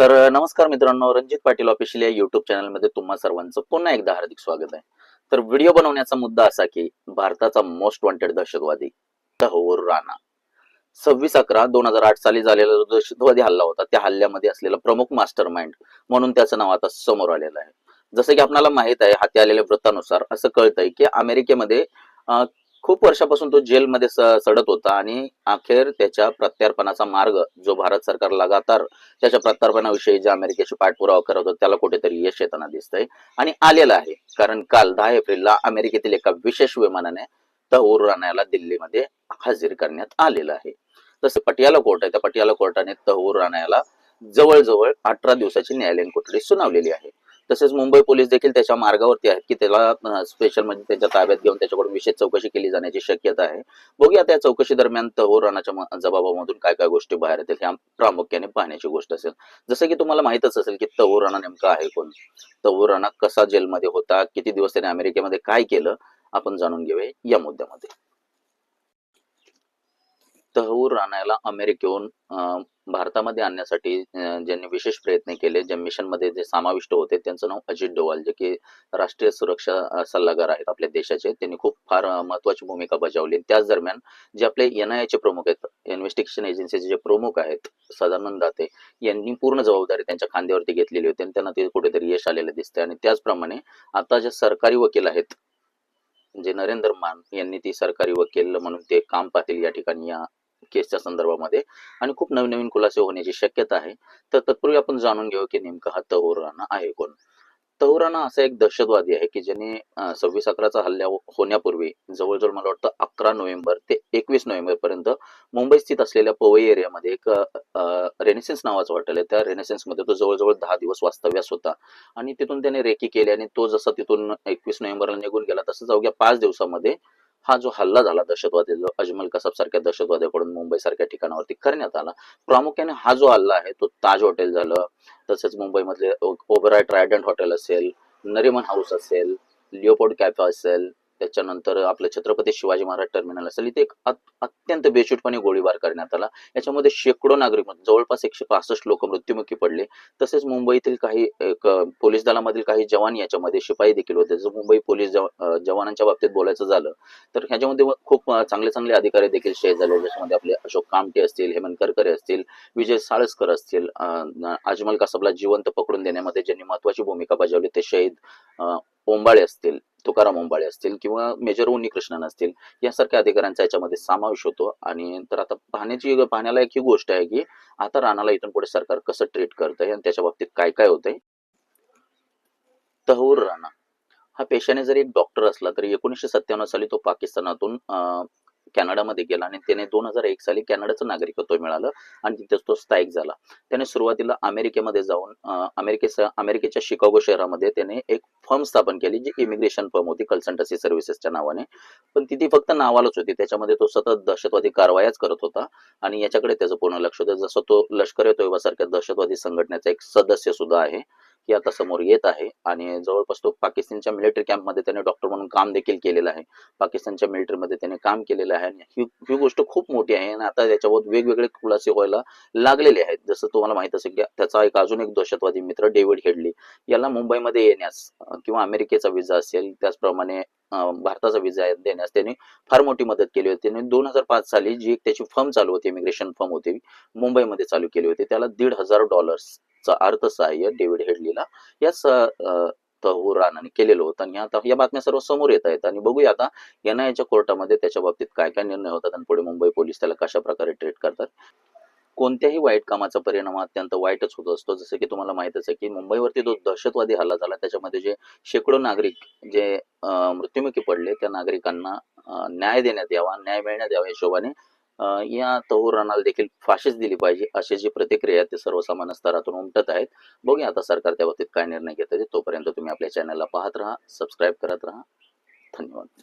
तर नमस्कार मित्रांनो रणजित पाटील ऑफिशियल या युट्यूब चॅनलमध्ये तुम्हा सर्वांचं पुन्हा एकदा हार्दिक स्वागत आहे. तर व्हिडिओ बनवण्याचा मुद्दा असा की भारताचा मोस्ट वॉन्टेड दहशतवादी तहूर हो राणा. सव्वीस अकरा दोन हजार आठ साली झालेला जो दहशतवादी हल्ला होता त्या हल्ल्यामध्ये असलेला प्रमुख मास्टर माइंड म्हणून त्याचं नाव आता समोर आलेलं आहे. जसं की आपल्याला माहीत आहे हाती आलेल्या वृत्तानुसार असं कळतंय की अमेरिकेमध्ये खूप वर्षापासून तो जेलमध्ये स- सडत होता आणि अखेर त्याच्या प्रत्यार्पणाचा मार्ग जो भारत सरकार लगातार त्याच्या प्रत्यार्पणाविषयी जे अमेरिकेशी पाठपुरावा करत होता त्याला कुठेतरी यश येताना दिसतंय आणि आलेलं आहे. कारण काल दहा एप्रिलला अमेरिकेतील एका विशेष विमानाने तहूर राणाला दिल्लीमध्ये हजर करण्यात आलेलं आहे. तसं पटियाला कोर्ट आहे. त्या पटियाला कोर्टाने तहूर राणाला जवळजवळ अठरा दिवसाची न्यायालयीन कोठडी सुनावलेली आहे. तसेच मुंबई पोलीस देखील त्याच्या मार्गावरती आहेत की त्याला स्पेशल म्हणजे त्याच्या ताब्यात घेऊन त्याच्याकडून विशेष चौकशी केली जाण्याची शक्यता आहे. बघूया त्या चौकशी दरम्यान तहूर राणाच्या जबाबामधून काय काय गोष्टी बाहेर येतील ह्या प्रामुख्याने पाहण्याची गोष्ट असेल. जसं की तुम्हाला माहितच असेल की तहूर राणा नेमका आहे कोण? तहूर राणा कसा जेलमध्ये होता? किती दिवस त्याने अमेरिकेमध्ये काय केलं? आपण जाणून घेऊया या मुद्द्यामध्ये. तहूर राणाला अमेरिकेहून अं, भारतामध्ये आणण्यासाठी ज्यांनी विशेष प्रयत्न केले ज्या मिशनमध्ये जे समाविष्ट होते त्यांचं नाव अजित डोवाल जे की राष्ट्रीय सुरक्षा सल्लागार आहेत आपल्या देशाचे त्यांनी खूप फार महत्वाची भूमिका बजावली. त्याच दरम्यान जे आपले एनआयएचे चे प्रमुख आहेत इन्व्हेस्टिगेशन एजन्सीचे जे प्रमुख आहेत सदानंद दाते यांनी पूर्ण जबाबदारी त्यांच्या खांद्यावरती घेतलेली होती आणि त्यांना ते कुठेतरी यश आलेलं दिसते आणि त्याचप्रमाणे आता जे सरकारी वकील आहेत जे नरेंद्र मान यांनी ती सरकारी वकील म्हणून ते काम पाहतील या ठिकाणी या केसच्या संदर्भामध्ये. आणि खूप नवीन नवीन खुलासे होण्याची शक्यता आहे. तर तत्पूर्वी आपण जाणून घेऊ की नेमका हा तहूर आहे कोण? तहूर असा एक दहशतवादी आहे की ज्याने सव्वीस अकराचा हल्ला हो-, होण्यापूर्वी जवळजवळ मला वाटतं अकरा नोव्हेंबर ते एकवीस नोव्हेंबर पर्यंत मुंबई स्थित असलेल्या पवई एरियामध्ये एक रेनेसेन्स नावाचं हॉटेल आहे. त्या रेनेसेन्समध्ये तो जवळजवळ दहा दिवस वास्तव्यास होता. आणि तिथून त्याने रेकी केली आणि तो जसा तिथून एकवीस नोव्हेंबरला निघून गेला तसंच अवघ्या पाच दिवसामध्ये हा जो हल्ला झाला दहशतवादी जो अजमल कसाब सारख्या दहशतवाद्याकडून मुंबई सारख्या ठिकाणावरती करण्यात आला प्रामुख्याने हा जो हल्ला आहे तो ताज हॉटेल झालं तसेच मुंबईमधले ओबराय ट्रायडंट हॉटेल असेल नरिमन हाऊस असेल लिओपोर्ड कॅफे असेल त्याच्यानंतर आपलं छत्रपती शिवाजी महाराज टर्मिनल असेल इथे एक अत्यंत बेछूटपणे गोळीबार करण्यात आला. याच्यामध्ये शेकडो नागरिक जवळपास एकशे पासष्ट लोक मृत्युमुखी पडले. तसेच मुंबईतील काही एक, पोलीस दलामधील काही जवान याच्यामध्ये शिपाई देखील होते. जर मुंबई पोलीस जवानांच्या बाबतीत बोलायचं झालं तर ह्याच्यामध्ये खूप चांगले चांगले अधिकारी देखील शहीद झाले. ज्याच्यामध्ये आपले अशोक कामटे असतील हेमंत करकरे असतील विजय साळसकर असतील अजमल कासबला जिवंत पकडून देण्यामध्ये ज्यांनी महत्वाची भूमिका बजावली ते शहीद ओंबाळे असतील. तुकाराम ओंबाळे असतील किंवा मेजर उन्नीकृष्णन असतील यासारख्या अधिकाऱ्यांचा याच्यामध्ये समावेश होतो. आणि तर आता पाहण्याची पाहण्याला एक ही गोष्ट आहे की आता राणाला इथून पुढे सरकार कसं ट्रीट करतंय आणि त्याच्या बाबतीत काय काय होतंय? तहूर राणा. हा पेशाने जरी एक डॉक्टर असला तरी एकोणीसशे सत्त्याण्णव साली तो पाकिस्तानातून अं, कॅनडामध्ये गेला आणि त्याने दोन हजार एक साली कॅनडाचं नागरिकत्व मिळालं आणि तिथेच तो स्थायिक झाला. त्याने सुरुवातीला अमेरिकेमध्ये जाऊन अं, अमेरिकेच्या शिकागो शहरामध्ये त्याने एक फर्म स्थापन केली जी इमिग्रेशन फर्म होती कन्सल्टन्सी सर्व्हिसेसच्या नावाने. पण ती फक्त नावालाच होती त्याच्यामध्ये तो सतत दहशतवादी कारवायाच करत होता. आणि याच्याकडे त्याचं पूर्ण लक्ष होतं. जसं तो लष्कर तोयबासारख्या दहशतवादी संघटनेचा एक सदस्य सुद्धा आहे. की आता समोर येत आहे आणि जवळपास तो पाकिस्तानच्या मिलिटरी कॅम्पमध्ये त्याने डॉक्टर म्हणून काम देखील केलेलं आहे. पाकिस्तानच्या मिलिटरीमध्ये त्याने काम केलेलं आहे आणि ही ही गोष्ट खूप मोठी आहे आणि आता त्याच्यावर वेगवेगळे खुलासे व्हायला लागलेले आहेत. जसं तुम्हाला माहीत असेल की त्याचा एक अजून एक दहशतवादी मित्र डेव्हिड हेडली याला मुंबईमध्ये येण्यास किंवा अमेरिकेचा विजा असेल त्याचप्रमाणे भारताचा विजा देण्यास त्यांनी फार मोठी मदत केली होती. त्याने दोन हजार पाच साली जी एक त्याची फर्म चालू होती इमिग्रेशन फर्म होती मुंबईमध्ये चालू केली होती. त्याला दीड हजार डॉलर्स डॉलर्सचं अर्थसहाय्य डेव्हिड हेडलीला या अं, केलेलं होतं. आणि आता या बातम्या सर्व समोर येत आहेत. आणि बघूया आता एनआयच्या कोर्टामध्ये त्याच्या बाबतीत काय काय निर्णय होतात आणि पुढे मुंबई पोलीस त्याला कशा प्रकारे ट्रीट करतात. कोणत्याही वाईट कामाचा परिणाम अत्यंत वाईटच होत असतो. जसं की तुम्हाला माहितच आहे की मुंबईवरती जो दहशतवादी हल्ला झाला त्याच्यामध्ये जे शेकडो नागरिक जे मृत्युमुखी पडले त्या नागरिकांना न्याय देण्यात यावा न्याय मिळण्यात यावा या हिशोबाने या तहूर देखील फाशीच दिली पाहिजे अशी जी प्रतिक्रिया ते सर्वसामान्य स्तरातून उमटत आहेत. बघूया आता सरकार त्या बाबतीत काय निर्णय घेत आहे तोपर्यंत तुम्ही आपल्या चॅनलला पाहत राहा सबस्क्राईब करत राहा. धन्यवाद.